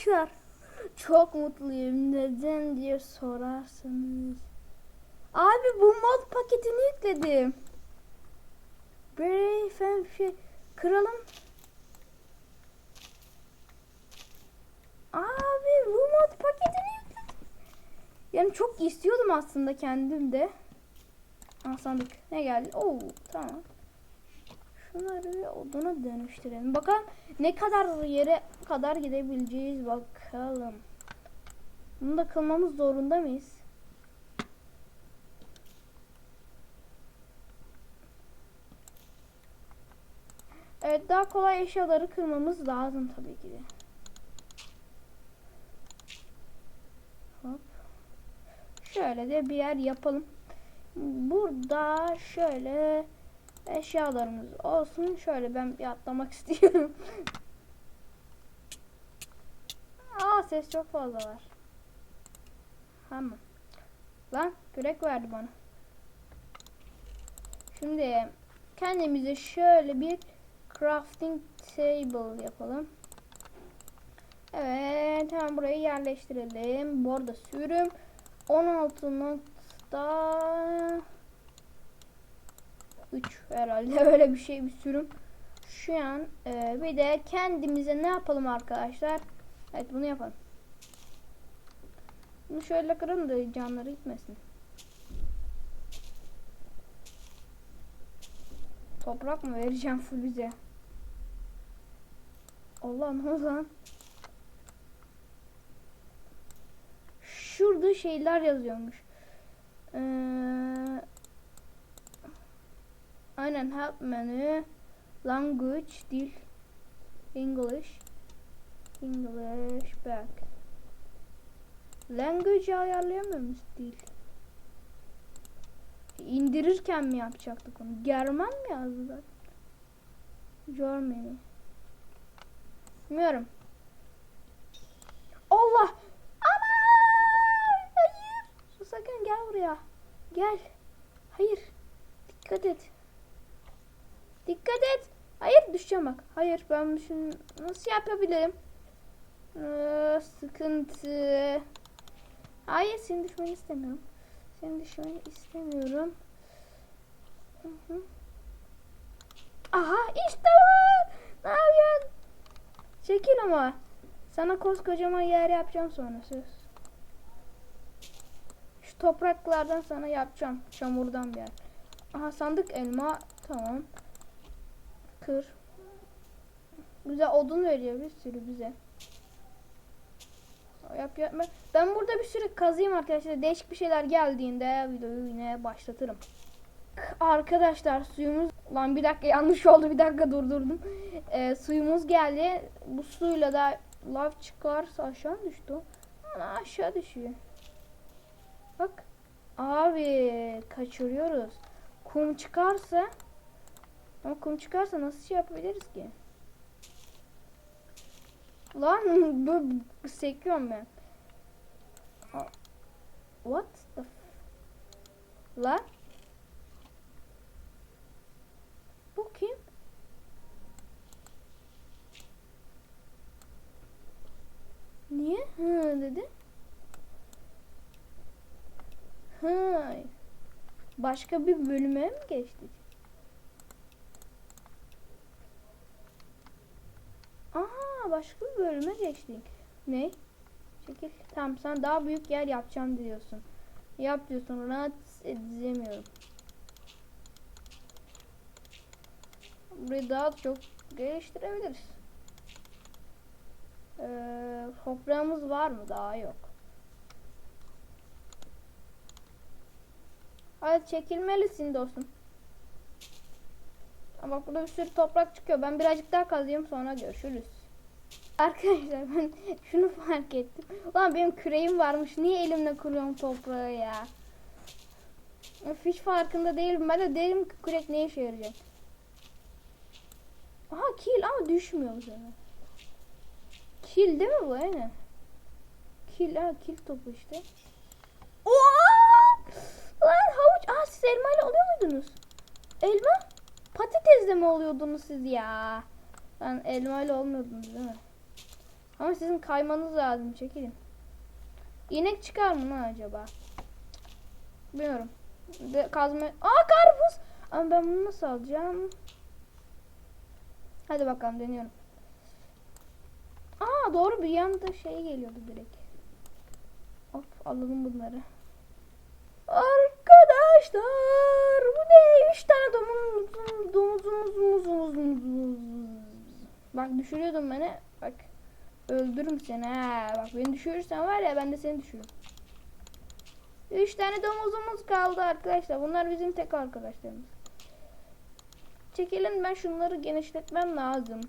arkadaşlar. Çok mutluyum. Neden diye sorarsanız. Abi bu mod paketini yükledim. Falan bir şey kıralım. Abi bu mod paketini. Yani çok istiyordum aslında kendim de. Sandık. Ne geldi? Oo tamam. Şunları oduna dönüştürelim. Bakalım ne kadar yere kadar gidebileceğiz bakalım. Bunu da kılmamız zorunda mıyız? Evet daha kolay eşyaları kırmamız lazım tabii ki de. Hop. Şöyle de bir yer yapalım. Burada şöyle eşyalarımız olsun. Şöyle ben bir atlamak istiyorum. Aa ses çok fazla var. Tamam. Lan kürek verdi bana. Şimdi kendimize şöyle bir crafting table yapalım. Evet hemen burayı yerleştirelim. Bu arada sürüm 16 nokta 3 herhalde öyle bir şey bir sürüm. Şu an e, bir de kendimize ne yapalım arkadaşlar? Evet bunu yapalım. Bunu şöyle kıralım da canları gitmesin. Toprak mı vereceğim full bize? Allah ne lan? Şurada şeyler yazıyormuş. Aynen help menü language dil English English back Language ayarlayamıyor muyuz dil? İndirirken mi yapacaktık onu? German mi yazdılar? Germany. Bilmiyorum. Allah! Ana! Hayır! Sakın gel buraya. Gel. Hayır. Dikkat et. Dikkat et. Hayır düşeceğim bak. Hayır ben şunu nasıl yapabilirim? Ee, sıkıntı. Hayır seni düşmeni istemiyorum. Seni düşmeni istemiyorum. Hı hı. Aha işte bu. Ne yapıyorsun? Çekil ama. Sana koskocaman yer yapacağım sonra söz. Şu topraklardan sana yapacağım. Çamurdan bir yer. Aha sandık elma. Tamam. Kır. Güzel odun veriyor bir sürü bize. Yap yap. Ben- burada bir sürü kazıyım arkadaşlar. Değişik bir şeyler geldiğinde videoyu yine başlatırım. Arkadaşlar suyumuz lan bir dakika yanlış oldu bir dakika durdurdum. Ee, suyumuz geldi. Bu suyla da lav çıkarsa aşağı düştü? o? Ana aşağı düşüyor. Bak. Abi kaçırıyoruz. Kum çıkarsa ama kum çıkarsa nasıl şey yapabiliriz ki? Lan bu sekiyorum ben. What the f- Lan? Bu kim? Niye? Hı dedi. Hı. Başka bir bölüme mi geçtik? Aha başka bir bölüme geçtik. Ne? Çekil. Tamam sen daha büyük yer yapacağım diyorsun. Yap diyorsun. Rahat edemiyorum. Burayı daha çok geliştirebiliriz. Ee, toprağımız var mı? Daha yok. Hadi çekilmelisin dostum. Bak burada bir sürü toprak çıkıyor. Ben birazcık daha kazıyım sonra görüşürüz. Arkadaşlar ben şunu fark ettim. Ulan benim küreğim varmış. Niye elimle kuruyorum toprağı ya? Of, hiç farkında değilim. Ben de derim ki kürek ne işe yarayacak. Aha kill ama düşmüyor bu sefer. Kill değil mi bu aynen? Kill ha kill topu işte. Oha! Lan havuç. Aa siz elmayla oluyor muydunuz? Elma? Patatesle mi oluyordunuz siz ya? Ben elmayla olmuyordunuz değil mi? Ama sizin kaymanız lazım. Çekilin. İnek çıkar mı acaba? Bilmiyorum. De, kazma... Aa karpuz! Ama ben bunu nasıl alacağım? Hadi bakalım deniyorum. Aa doğru bir yanda şey geliyordu direkt. Hop alalım bunları. Arkadaşlar bu ne? Üç tane domuz, domuzumuz, muzumuz, muzumuz. Bak düşürüyordun beni. Bak öldürürüm seni ha. Bak beni düşürürsen var ya ben de seni düşürürüm. Üç tane domuzumuz kaldı arkadaşlar. Bunlar bizim tek arkadaşlarımız. Çekilin ben şunları genişletmem lazım.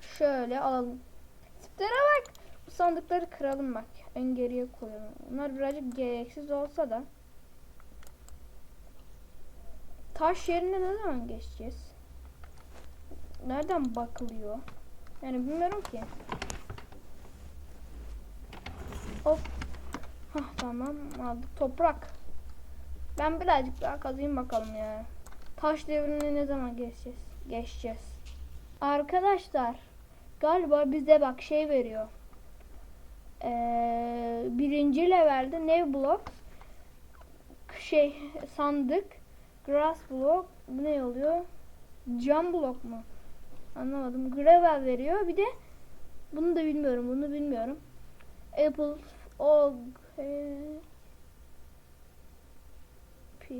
Şöyle alalım. Tiplere bak. Bu sandıkları kıralım bak. En geriye koyalım. Bunlar birazcık gereksiz olsa da. Taş yerine ne zaman geçeceğiz? Nereden bakılıyor? Yani bilmiyorum ki. Hop. Hah tamam aldık. Toprak. Ben birazcık daha kazayım bakalım ya. Taş devrine ne zaman geçeceğiz? Geçeceğiz. Arkadaşlar galiba bize bak şey veriyor. Ee, birinci levelde ne blok? Şey sandık. Grass block. Bu ne oluyor? Cam blok mu? Anlamadım. Gravel veriyor. Bir de bunu da bilmiyorum. Bunu bilmiyorum. Apple P-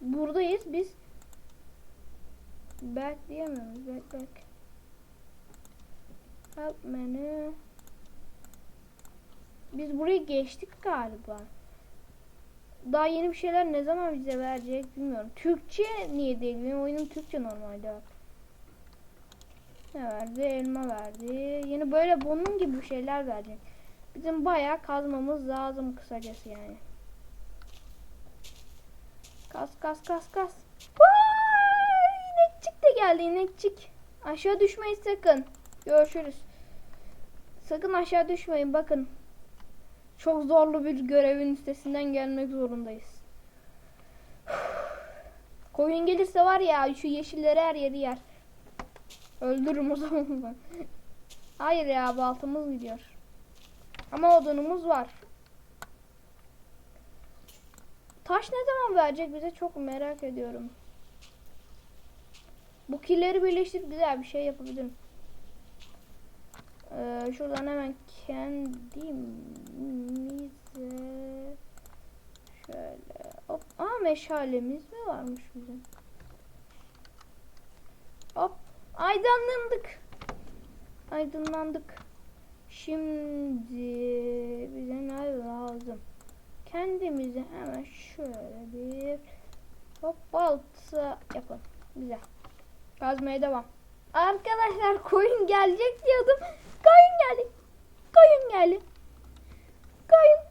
Buradayız biz. Back diyemiyoruz. Back back. Help menü. Biz burayı geçtik galiba. Daha yeni bir şeyler ne zaman bize verecek bilmiyorum. Türkçe niye değil? Benim oyunum Türkçe normalde. bak. Ne verdi? Elma verdi. Yeni böyle bunun gibi şeyler verecek. Bizim bayağı kazmamız lazım kısacası yani. Kas kas kas kas. Vay! İnekçik de geldi inekçik. Aşağı düşmeyin sakın. Görüşürüz. Sakın aşağı düşmeyin bakın. Çok zorlu bir görevin üstesinden gelmek zorundayız. Koyun gelirse var ya şu yeşilleri her yeri yer. Öldürürüm o zaman ben. Hayır ya baltamız gidiyor. Ama odunumuz var. Taş ne zaman verecek bize çok merak ediyorum. Bu killeri birleştirip güzel bir şey yapabilirim. Ee, şuradan hemen kendimize şöyle hop. Aa meşalemiz mi varmış bizim? Hop. Aydınlandık. Aydınlandık. Şimdi bize ne lazım? Kendimize hemen şöyle bir hop balta yapalım. Güzel. Kazmaya devam. Arkadaşlar koyun gelecek diyordum. Koyun geldi. Koyun geldi. Koyun.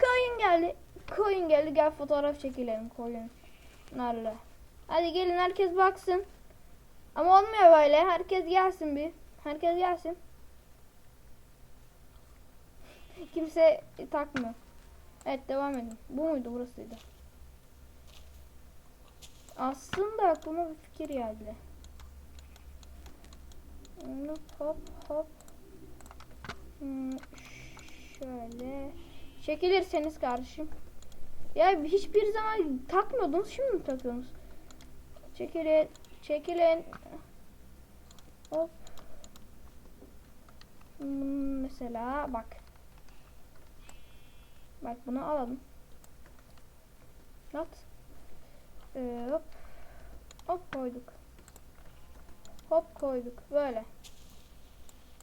Koyun geldi. Koyun geldi. Gel fotoğraf çekelim koyunlarla. Hadi gelin herkes baksın. Ama olmuyor böyle. Herkes gelsin bir. Herkes gelsin. Kimse takmıyor. Evet devam edin. Bu muydu burasıydı? Aslında aklıma bir fikir geldi. Hop hop. Hmm, şöyle. Çekilirseniz kardeşim. Ya hiçbir zaman takmıyordunuz şimdi mi takıyorsunuz? Çekilin. Çekilin. Hop. Hmm, mesela bak. Bak bunu alalım. At. Ee, hop. Hop koyduk. Hop koyduk. Böyle.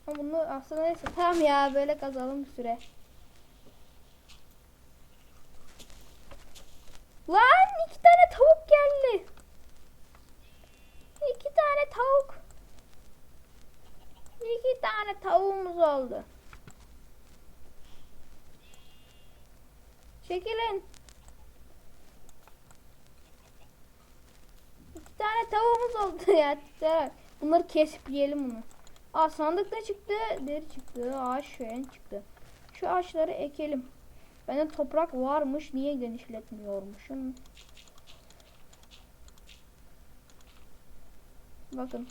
Ama bunu aslında neyse. Tamam ya böyle kazalım bir süre. Lan iki tane tavuk geldi. İki tane tavuk. İki tane tavuğumuz oldu. Çekilin. İki tane tavuğumuz oldu ya. Bunları kesip yiyelim bunu. Aa sandıkta çıktı. Deri çıktı. Ağaç şöyle çıktı. Şu ağaçları ekelim. Bende toprak varmış. Niye genişletmiyormuşum? Bakın